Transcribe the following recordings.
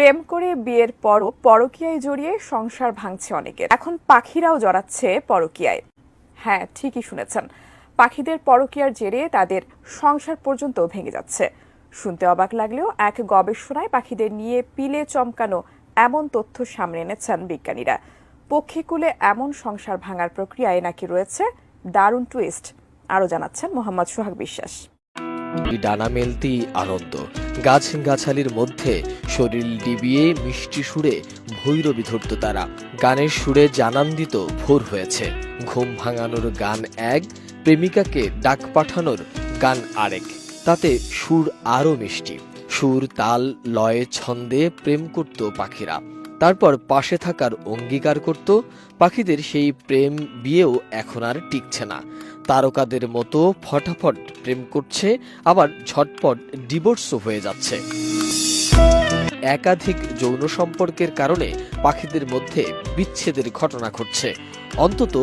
প্রেম করে বিয়ের পরও পরকীয়ায় জড়িয়ে সংসার ভাঙছে অনেকের। এখন পাখিরাও জড়াচ্ছে পরকীয়ায়। হ্যাঁ ঠিকই শুনেছেন। পাখিদের পরকীয়ার জেরে তাদের সংসার পর্যন্ত ভেঙে যাচ্ছে। শুনতে অবাক লাগলেও এক গবেষণায় পাখিদের নিয়ে পিলে চমকানো এমন তথ্য সামনে এনেছেন বিজ্ঞানীরা। পক্ষীকুলে এমন সংসার ভাঙার প্রক্রিয়ায় নাকি রয়েছে? দারুণ টুইস্ট আরও জানাচ্ছেন মোহাম্মদ সোহাগ বিশ্বাস। ডানা আনন্দ। গাছ গাছালির মধ্যে শরীর ডিবিয়ে মিষ্টি সুরে ভৈরবী ধরত তারা। গানের সুরে জানান দিত ভোর হয়েছে। ঘুম ভাঙানোর গান এক, প্রেমিকাকে ডাক পাঠানোর গান আরেক। তাতে সুর আরও মিষ্টি। সুর, তাল, লয়ে, ছন্দে প্রেম করত পাখিরা। তারপর পাশে থাকার অঙ্গীকার করত, পাখিদের সেই প্রেম বিয়েও এখন আর টিকছে না। তারকাদের মতো ফটাফট প্রেম করছে, আবার ঝটপট ডিভোর্সও হয়ে যাচ্ছে। একাধিক যৌন সম্পর্কের কারণে পাখিদের মধ্যে বিচ্ছেদের ঘটনা ঘটছে। অন্তত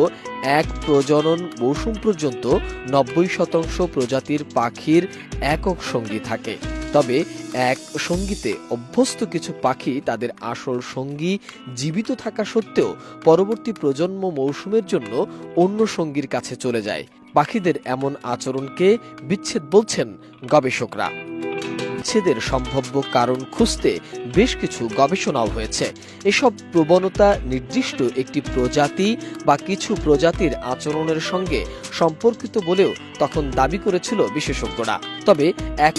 এক প্রজনন মৌসুম পর্যন্ত নব্বই শতাংশ প্রজাতির পাখির একক সঙ্গী থাকে। তবে এক সঙ্গীতে অভ্যস্ত কিছু পাখি তাদের আসল সঙ্গী জীবিত থাকা সত্ত্বেও পরবর্তী প্রজন্ম মৌসুমের জন্য অন্য সঙ্গীর কাছে চলে যায়। পাখিদের এমন আচরণকে বিচ্ছেদ বলছেন গবেষকরা। বিচ্ছেদের সম্ভাব্য কারণ খুঁজতে বেশ কিছু গবেষণাও হয়েছে। এসব প্রবণতা নির্দিষ্ট একটি প্রজাতি বা কিছু প্রজাতির আচরণের সঙ্গে সম্পর্কিত বলেও তখন দাবি করেছিল বিশেষজ্ঞরা। তবে এক